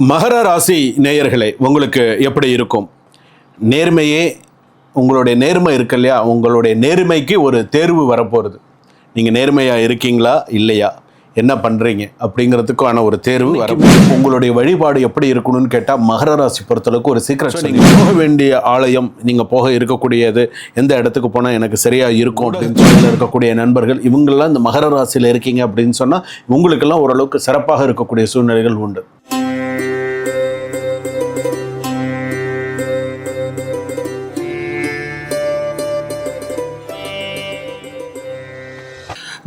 மகர ராசி நேயர்களே உங்களுக்கு எப்படி இருக்கும்? நேர்மையே உங்களுடைய நேர்மை இருக்கு இல்லையா? உங்களுடைய நேர்மைக்கு ஒரு தேர்வு வரப்போகிறது நீங்கள் நேர்மையாக இருக்கீங்களா? இல்லையா? என்ன பண்ணுறீங்க அப்படிங்கிறதுக்கான ஒரு தேர்வு வர உங்களுடைய வழிபாடு எப்படி இருக்கணும்னு கேட்டால் மகர ராசி பொறுத்தளவுக்கு ஒரு சீக்கிரம் நீங்கள் போக வேண்டிய ஆலயம் நீங்கள் போக இருக்கக்கூடியது எந்த இடத்துக்கு போனால் எனக்கு சரியாக இருக்கும் அப்படின்னு சொல்லி இருக்கக்கூடிய நண்பர்கள் இவங்கெல்லாம் இந்த மகர ராசியில் இருக்கீங்க அப்படின்னு சொன்னால் உங்களுக்கெல்லாம் ஓரளவுக்கு சிறப்பாக இருக்கக்கூடிய சூழ்நிலைகள் உண்டு.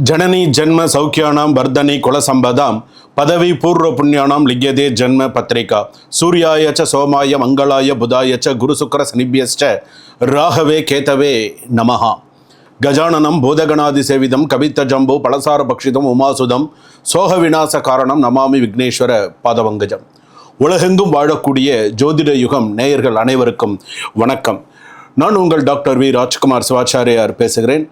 ஜனனி ஜென்ம சௌக்கியானாம் வர்தனி குலசம்பதாம் பதவி பூர்வ புண்ணியானாம் லிக்யதே ஜன்ம பத்திரிகா. சூர்யாய ச சோமாய மங்களாய புதாய ச குரு சுக்கர ராகவே கேதவே நமஹா. கஜானனம் பூதகணாதி சேவிதம் கவித்த ஜம்பு பலசார பக்ஷிதம் உமாசுதம் சோக விநாச காரணம் நமாமி விக்னேஸ்வர பாதவங்கஜம் உலகெங்கும் வாழக்கூடிய ஜோதிட யுகம் நேயர்கள் அனைவருக்கும் வணக்கம். நான் உங்கள் டாக்டர் வி. ராஜ்குமார் சிவாச்சாரியார் பேசுகிறேன்.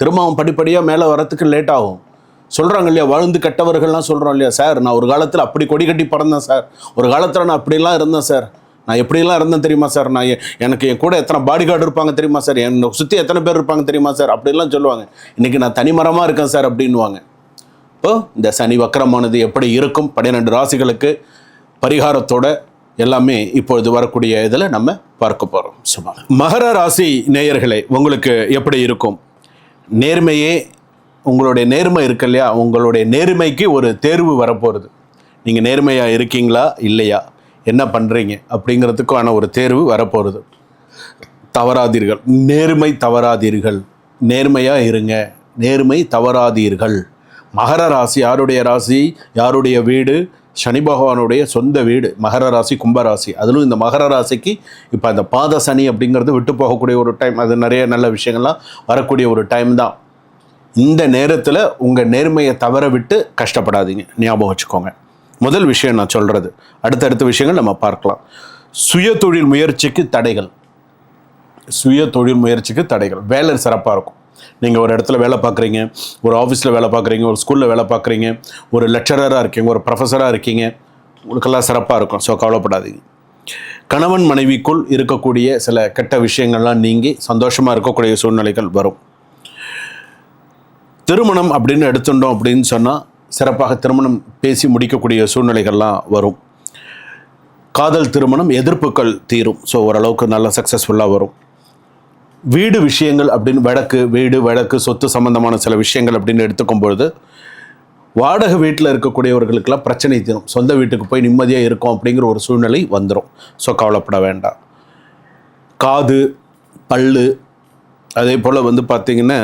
திரும்ப அவன் படிப்படியாக மேலே வரத்துக்கு லேட் ஆகும். சொல்கிறாங்க இல்லையா வாழ்ந்து கெட்டவர்கள்லாம் சொல்கிறோம் இல்லையா சார் நான் ஒரு காலத்தில் அப்படி கொடி கட்டி பறந்தேன் சார். ஒரு காலத்தில் நான் அப்படிலாம் இருந்தேன் சார். நான் எப்படிலாம் இருந்தேன் தெரியுமா சார்? நான் எனக்கு என் கூட எத்தனை பாடி கார்டு இருப்பாங்க தெரியுமா சார்? என்னை சுற்றி எத்தனை பேர் இருப்பாங்க தெரியுமா சார்? அப்படிலாம் சொல்லுவாங்க. இன்றைக்கி நான் தனிமரமாக இருக்கேன் சார் அப்படின்வாங்க இப்போ இந்த சனி வக்கரமானது எப்படி இருக்கும்? பன்னிரெண்டு ராசிகளுக்கு பரிகாரத்தோட எல்லாமே இப்பொழுது வரக்கூடிய இதில் நம்ம பார்க்க போகிறோம் சும்மா. மகர ராசி நேயர்களே உங்களுக்கு எப்படி இருக்கும்? நேர்மையே உங்களுடைய நேர்மை இருக்கு இல்லையா? உங்களுடைய நேர்மைக்கு ஒரு தேர்வு வரப்போகிறது நீங்கள் நேர்மையாக இருக்கீங்களா? இல்லையா? என்ன பண்ணுறீங்க அப்படிங்கிறதுக்கான ஒரு தேர்வு வரப்போகிறது தவறாதீர்கள். நேர்மை தவறாதீர்கள். நேர்மையாக இருங்க. நேர்மை தவறாதீர்கள். மகர ராசி யாருடைய ராசி? யாருடைய வீடு? சனி பகவானுடைய சொந்த வீடு மகர ராசி கும்பராசி அதிலும் இந்த மகர ராசிக்கு இப்போ அந்த பாத சனி அப்படிங்கிறது விட்டு போகக்கூடிய ஒரு டைம் அது நிறைய நல்ல விஷயங்கள்லாம் வரக்கூடிய ஒரு டைம் தான். இந்த நேரத்தில் உங்கள் நேர்மையை தவற விட்டு கஷ்டப்படாதீங்க. ஞாபகம் வச்சுக்கோங்க. முதல் விஷயம் நான் சொல்கிறது அடுத்தடுத்த விஷயங்கள் நம்ம பார்க்கலாம். சுய தொழில் முயற்சிக்கு தடைகள். சுய தொழில் முயற்சிக்கு தடைகள். வேலை சிறப்பாக இருக்கும். நீங்கள் ஒரு இடத்துல வேலை பார்க்குறீங்க ஒரு ஆஃபீஸில் வேலை பார்க்குறீங்க ஒரு ஸ்கூலில் வேலை பார்க்குறீங்க ஒரு லெக்சரராக இருக்கீங்க ஒரு ப்ரொஃபஸராக இருக்கீங்க உங்களுக்கெல்லாம் சிறப்பாக இருக்கும் ஸோ கவலைப்படாதீங்க. கணவன் மனைவிக்குள் இருக்கக்கூடிய சில கெட்ட விஷயங்கள்லாம் நீங்கி சந்தோஷமாக இருக்கக்கூடிய சூழ்நிலைகள் வரும். திருமணம் அப்படின்னு எடுத்துட்டோம் அப்படின்னு சொன்னால் சிறப்பாக திருமணம் பேசி முடிக்கக்கூடிய சூழ்நிலைகள்லாம் வரும். காதல் திருமணம் எதிர்ப்புகள் தீரும் ஸோ ஓரளவுக்கு நல்லா சக்ஸஸ்ஃபுல்லாக வரும். வீடு விஷயங்கள் அப்படின்னு வழக்கு வீடு வழக்கு சொத்து சம்பந்தமான சில விஷயங்கள் அப்படின்னு எடுத்துக்கும் பொழுது வாடகை வீட்டில் இருக்கக்கூடியவர்களுக்கெல்லாம் பிரச்சனை தீரும். சொந்த வீட்டுக்கு போய் நிம்மதியாக இருக்கும் அப்படிங்கிற ஒரு சூழ்நிலை வந்துடும் ஸோ கவலைப்பட வேண்டாம். காது பல்லு அதே போல் வந்து பார்த்திங்கன்னா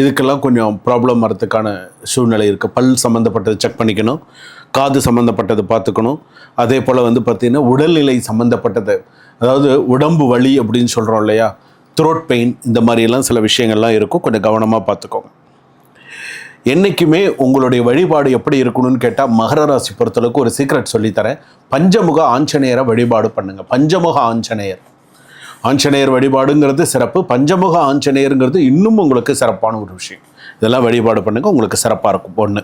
இதுக்கெல்லாம் கொஞ்சம் ப்ராப்ளம் வரதுக்கான சூழ்நிலை இருக்குது பல் சம்மந்தப்பட்டது செக் பண்ணிக்கணும். காது சம்மந்தப்பட்டது பார்த்துக்கணும். அதே போல் வந்து பார்த்திங்கன்னா உடல்நிலை சம்மந்தப்பட்டது அதாவது உடம்பு வலி அப்படின்னு சொல்கிறோம் இல்லையா? த்ரோட் பெயின் இந்த மாதிரியெல்லாம் சில விஷயங்கள்லாம் இருக்கும். கொஞ்சம் கவனமாக பார்த்துக்கோங்க. என்றைக்குமே உங்களுடைய வழிபாடு எப்படி இருக்கணும்னு கேட்டால் மகர ராசி பொறுத்தளவுக்கு ஒரு சீக்ரெட் சொல்லித்தரேன். பஞ்சமுக ஆஞ்சநேயரை வழிபாடு பண்ணுங்கள் பஞ்சமுக ஆஞ்சநேயர். ஆஞ்சநேயர் வழிபாடுங்கிறது சிறப்பு. பஞ்சமுக ஆஞ்சநேயருங்கிறது இன்னும் உங்களுக்கு சிறப்பான ஒரு விஷயம். இதெல்லாம் வழிபாடு பண்ணுங்கள் உங்களுக்கு சிறப்பாக இருக்கும். ஒன்று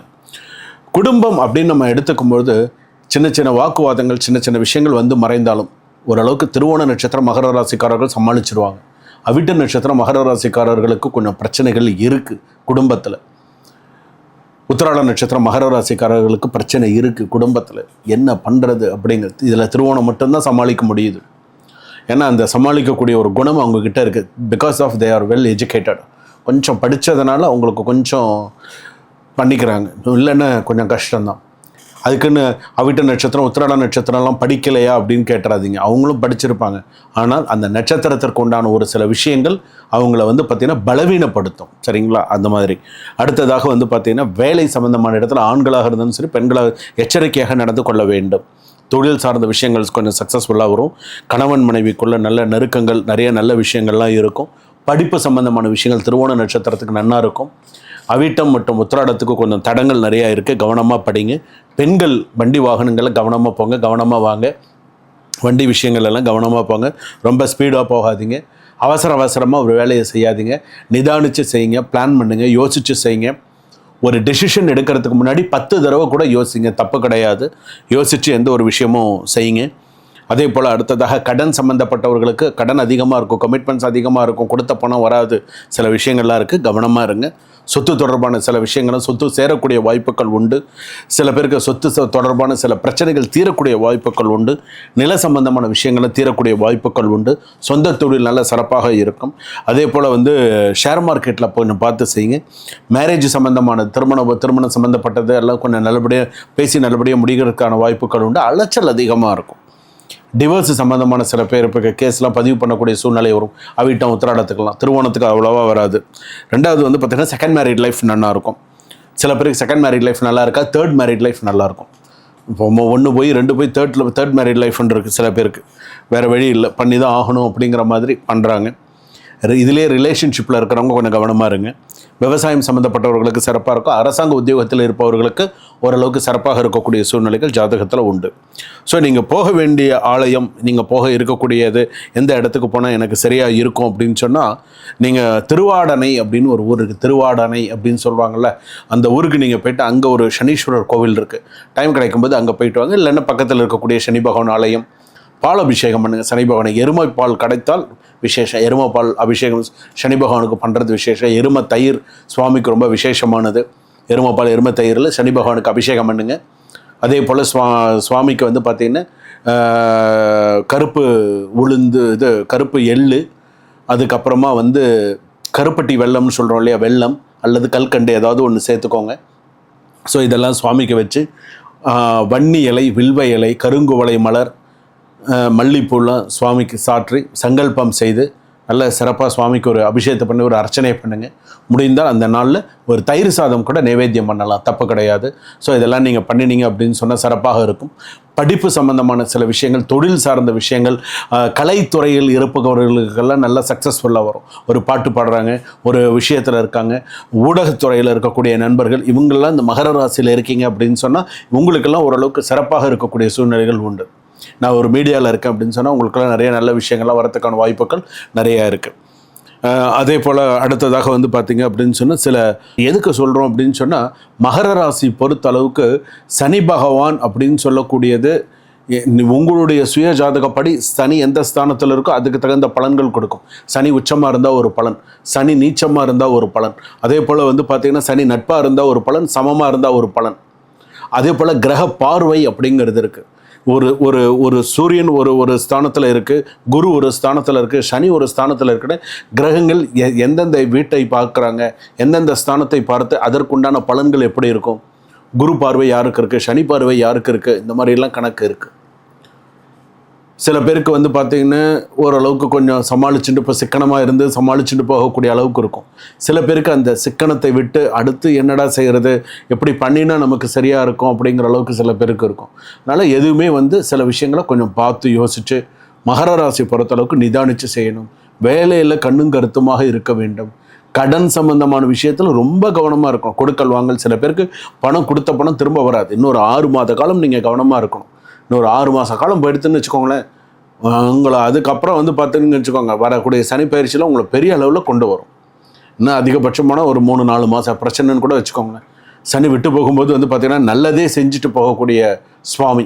குடும்பம் அப்படின்னு நம்ம எடுத்துக்கும்பொழுது சின்ன சின்ன வாக்குவாதங்கள் சின்ன சின்ன விஷயங்கள் வந்து மறைந்தாலும் ஓரளவுக்கு திருவோண நட்சத்திரம் மகர ராசிக்காரர்கள் சமாளிச்சிருவாங்க. அவிட்ட நட்சத்திரம் மகர ராசிக்காரர்களுக்கு கொஞ்சம் பிரச்சனைகள் இருக்குது குடும்பத்தில். உத்திராட நட்சத்திரம் மகர ராசிக்காரர்களுக்கு பிரச்சனை இருக்குது குடும்பத்தில். என்ன பண்ணுறது அப்படிங்கிறது இதில் திருவோணம் மட்டும்தான் சமாளிக்க முடியுது. ஏன்னா அந்த சமாளிக்கக்கூடிய ஒரு குணம் அவங்கக்கிட்ட இருக்குது because of they are well educated கொஞ்சம் படித்ததுனால அவங்களுக்கு கொஞ்சம் பண்ணிக்கிறாங்க. இல்லைன்னா கொஞ்சம் கஷ்டம்தான். அதுக்குன்னு அவிட்ட நட்சத்திரம் உத்திராட நட்சத்திரம்லாம் படிக்கலையா அப்படின்னு கேட்டுறாதீங்க. அவங்களும் படிச்சிருப்பாங்க. ஆனால் அந்த நட்சத்திரத்திற்கு உண்டான ஒரு சில விஷயங்கள் அவங்கள வந்து பார்த்திங்கன்னா பலவீனப்படுத்தும். சரிங்களா? அந்த மாதிரி. அடுத்ததாக வந்து பார்த்திங்கன்னா வேலை சம்பந்தமான இடத்துல ஆண்களாக இருந்தாலும் சரி பெண்களாக எச்சரிக்கையாக நடந்து கொள்ள வேண்டும். தொழில் சார்ந்த விஷயங்கள் கொஞ்சம் சக்ஸஸ்ஃபுல்லாக வரும். கணவன் மனைவிக்குள்ளே நல்ல நெருக்கங்கள் நிறைய நல்ல விஷயங்கள்லாம் இருக்கும். படிப்பு சம்பந்தமான விஷயங்கள் திருவோண நட்சத்திரத்துக்கு நன்னா இருக்கும். அவிட்டம் மற்றும் உத்திராடத்துக்கு கொஞ்சம் தடங்கள் நிறையா இருக்குது கவனமாக படிங்க. பெண்கள் வண்டி வாகனங்களை கவனமாக போங்க கவனமாக வாங்க. வண்டி விஷயங்கள் எல்லாம் கவனமாக போங்க. ரொம்ப ஸ்பீடாக போகாதீங்க. அவசர அவசரமாக ஒரு வேலையை செய்யாதீங்க. நிதானித்து செய்யுங்க பிளான் பண்ணுங்கள் யோசித்து செய்யுங்க. ஒரு டெசிஷன் எடுக்கிறதுக்கு முன்னாடி பத்து தடவை கூட யோசிங்க. தப்பு கிடையாது. யோசித்து எந்த ஒரு விஷயமும் செய்யுங்க. அதே போல் அடுத்ததாக கடன் சம்மந்தப்பட்டவர்களுக்கு கடன் அதிகமாக இருக்கும் கமிட்மெண்ட்ஸ் அதிகமாக இருக்கும் கொடுத்த பணம் வராது. சில விஷயங்கள்லாம் இருக்குது கவனமாக இருங்க. சொத்து தொடர்பான சில விஷயங்களும் சொத்து சேரக்கூடிய வாய்ப்புகள் உண்டு. சில பேருக்கு சொத்து தொடர்பான சில பிரச்சனைகள் தீரக்கூடிய வாய்ப்புகள் உண்டு. நில சம்பந்தமான விஷயங்களும் தீரக்கூடிய வாய்ப்புகள் உண்டு. சொந்த தொழில் நல்ல சிறப்பாக இருக்கும். அதே போல் வந்து ஷேர் மார்க்கெட்டில் கொஞ்சம் பார்த்து செய்யுங்க. மேரேஜ் சம்பந்தமான திருமணம் திருமணம் சம்மந்தப்பட்டது எல்லாம் கொஞ்சம் நல்லபடியாக பேசி நல்லபடியாக முடிகிறதுக்கான வாய்ப்புகள் உண்டு. அலைச்சல் அதிகமாக இருக்கும். டிவோர்ஸ் சம்மந்தமான சில பேர் இப்போ கேஸ்லாம் பதிவு பண்ணக்கூடிய சூழ்நிலை வரும். அவிட்டம் உத்திராடத்துக்கெல்லாம். திருவோணத்துக்கு அவ்வளோவா வராது. ரெண்டாவது வந்து பார்த்திங்கன்னா செகண்ட் மேரிட் லைஃப் நல்லா இருக்கும். சில பேருக்கு செகண்ட் மேரிட் லைஃப் நல்லா இருக்கா? தேர்ட் மேரிட் லைஃப் நல்லா இருக்கும். இப்போ ஒன்று போய் ரெண்டு போய் தேர்ட்டில் தேர்ட் மேரிட் லைஃப்னு இருக்குது சில பேருக்கு. வேறு வழி இல்லை. பண்ணி தான் ஆகணும் அப்படிங்கிற மாதிரி பண்ணுறாங்க இதிலே ரிலேஷன்ஷிப்பில் இருக்கிறவங்க கொஞ்சம் கவனமாக இருங்க. விவசாயம் சம்மந்தப்பட்டவர்களுக்கு சிறப்பாக இருக்கும். அரசாங்க உத்தியோகத்தில் இருப்பவர்களுக்கு ஓரளவுக்கு சிறப்பாக இருக்கக்கூடிய சூழ்நிலைகள் ஜாதகத்தில் உண்டு. ஸோ நீங்கள் போக வேண்டிய ஆலயம் நீங்கள் போக இருக்கக்கூடியது எந்த இடத்துக்கு போனால் எனக்கு சரியாக இருக்கும் அப்படின்னு சொன்னால் நீங்கள் திருவாடனை அப்படின்னு ஒரு ஊர் இருக்குது திருவாடனை அப்படின்னு சொல்லுவாங்கள்ல அந்த ஊருக்கு நீங்கள் போயிட்டு அங்கே ஒரு சனீஸ்வரர் கோவில் இருக்குது டைம் கிடைக்கும்போது அங்கே போயிட்டு வாங்க. இல்லைன்னா பக்கத்தில் இருக்கக்கூடிய சனி பகவான் ஆலயம் பால் அபிஷேகம் பண்ணுங்க. சனி பகவானை எருமை பால் கிடைத்தால் விசேஷம் எருமை பால் அபிஷேகம். சனி பகவானுக்கு பண்ணுறது விசேஷம். எருமை தயிர் சுவாமிக்கு ரொம்ப விசேஷமானது. எருமை பால் எருமை தயிரில் சனி பகவானுக்கு அபிஷேகம் பண்ணுங்க. அதே போல் சுவா சுவாமிக்கு வந்து பார்த்திங்கன்னா கருப்பு உளுந்து இது கருப்பு எள்ளு அதுக்கப்புறமா வந்து கருப்பட்டி வெல்லம்னு சொல்கிறோம் இல்லையா வெல்லம் அல்லது கல்கண்டு ஏதாவது ஒன்று சேர்த்துக்கோங்க. ஸோ இதெல்லாம் சுவாமிக்கு வச்சு வன்னி இலை வில்வ இலை கருங்குவளை மலர் மல்லிப்பூலாம் சுவாமிக்கு சாற்றி சங்கல்பம் செய்து நல்ல சிறப்பாக சுவாமிக்கு ஒரு அபிஷேகத்தை பண்ணி ஒரு அர்ச்சனை பண்ணுங்கள் முடிந்தால் அந்த நாளில் ஒரு தயிர் சாதம் கூட நைவேத்தியம் பண்ணலாம். தப்பு கிடையாது. ஸோ இதெல்லாம் நீங்கள் பண்ணினீங்க அப்படின்னு சொன்னால் சிறப்பாக இருக்கும். படிப்பு சம்பந்தமான சில விஷயங்கள் தொழில் சார்ந்த விஷயங்கள் கலைத்துறையில் இருப்பவர்களுக்கெல்லாம் நல்லா சக்ஸஸ்ஃபுல்லாக வரும். ஒரு பாட்டு பாடுறாங்க ஒரு விஷயத்தில் இருக்காங்க. ஊடகத்துறையில் இருக்கக்கூடிய நண்பர்கள் இவங்கெல்லாம் இந்த மகர ராசியில் இருக்கீங்க அப்படின்னு சொன்னால் உங்களுக்கெல்லாம் ஓரளவுக்கு சிறப்பாக இருக்கக்கூடிய சூழ்நிலைகள் உண்டு. நான் ஒரு மீடியாவில் இருக்கேன் அப்படின்னு சொன்னால் உங்களுக்கெல்லாம் நிறைய நல்ல விஷயங்கள்லாம் வரத்துக்கான வாய்ப்புகள் நிறையா இருக்குது அதே போல் அடுத்ததாக வந்து பார்த்திங்க அப்படின்னு சொன்னால் சில எதுக்கு சொல்கிறோம் அப்படின்னு சொன்னால் மகர ராசி பொறுத்த அளவுக்கு சனி பகவான் அப்படின்னு சொல்லக்கூடியது உங்களுடைய சுய ஜாதகப்படி சனி எந்த ஸ்தானத்தில் இருக்கோ அதுக்கு தகுந்த பலன்கள் கொடுக்கும். சனி உச்சமாக இருந்தால் ஒரு பலன் சனி நீச்சமாக இருந்தால் ஒரு பலன் அதே போல் வந்து பார்த்திங்கன்னா சனி நட்பாக இருந்தால் ஒரு பலன் சமமாக இருந்தால் ஒரு பலன். அதே போல் கிரக பார்வை அப்படிங்கிறது இருக்குது ஒரு ஒரு ஒரு சூரியன் ஒரு ஒரு ஸ்தானத்தில் இருக்குது குரு ஒரு ஸ்தானத்தில் இருக்குது சனி ஒரு ஸ்தானத்தில் இருக்குன்னு கிரகங்கள் எ- எந்தெந்த வீட்டை பார்க்குறாங்க எந்தெந்த ஸ்தானத்தை பார்த்து அதற்குண்டான பலன்கள் எப்படி இருக்கும்? குரு பார்வை யாருக்கு இருக்குது சனி பார்வை யாருக்கு இருக்குது இந்த மாதிரிலாம் கணக்கு இருக்குது சில பேருக்கு வந்து பார்த்தீங்கன்னா ஓரளவுக்கு கொஞ்சம் சமாளிச்சுட்டு இப்போ சிக்கனமாக இருந்து சமாளிச்சுட்டு போகக்கூடிய அளவுக்கு இருக்கும். சில பேருக்கு அந்த சிக்கனத்தை விட்டு அடுத்து என்னடா செய்கிறது எப்படி பண்ணினா நமக்கு சரியாக இருக்கும் அப்படிங்கிற அளவுக்கு சில பேருக்கு இருக்கும். அதனால் எதுவுமே வந்து சில விஷயங்களை கொஞ்சம் பார்த்து யோசித்து மகர ராசி பொறுத்தளவுக்கு நிதானித்து செய்யணும். வேலையில் கண்ணும் கருத்துமாக இருக்க வேண்டும். கடன் சம்பந்தமான விஷயத்தில் ரொம்ப கவனமாக இருக்கும் கொடுக்கல் வாங்கல் சில பேருக்கு பணம் கொடுத்த பணம் திரும்ப வராது. இன்னொரு ஆறு மாத காலம் நீங்கள் கவனமாக இருக்கணும். இன்னொரு ஆறு மாத காலம் போயிடுத்துன்னு வச்சுக்கோங்களேன். உங்களை அதுக்கப்புறம் வந்து பார்த்தீங்கன்னு வச்சுக்கோங்க வரக்கூடிய சனிப்பயிற்சியில் உங்களை பெரிய அளவில் கொண்டு வரும். இன்னும் அதிகபட்சமான ஒரு மூணு நாலு மாதம் பிரச்சனைன்னு கூட வச்சுக்கோங்களேன். சனி விட்டு போகும்போது வந்து பார்த்திங்கன்னா நல்லதே செஞ்சுட்டு போகக்கூடிய சுவாமி.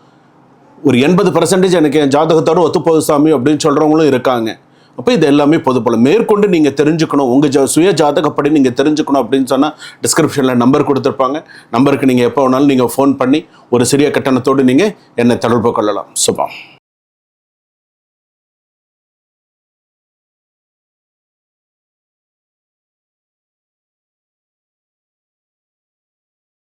ஒரு எண்பது பர்சன்டேஜ் எனக்கு என் ஜாதகத்தோட ஒத்துப்போகுது சாமி அப்படின்னு சொல்கிறவங்களும் இருக்காங்க. அப்போ இது எல்லாமே பொதுப்பலம் மேற்கொண்டு நீங்கள் தெரிஞ்சுக்கணும். உங்கள் ஜா சுய ஜாதகப்படி நீங்கள் தெரிஞ்சுக்கணும் அப்படின்னு சொன்னால் டிஸ்கிரிப்ஷனில் நம்பர் கொடுத்துருப்பாங்க. நம்பருக்கு நீங்கள் எப்போ வேணாலும் நீங்கள் ஃபோன் பண்ணி ஒரு சிறிய கட்டணத்தோடு நீங்கள் என்னை தொடர்பு கொள்ளலாம். சுபம்.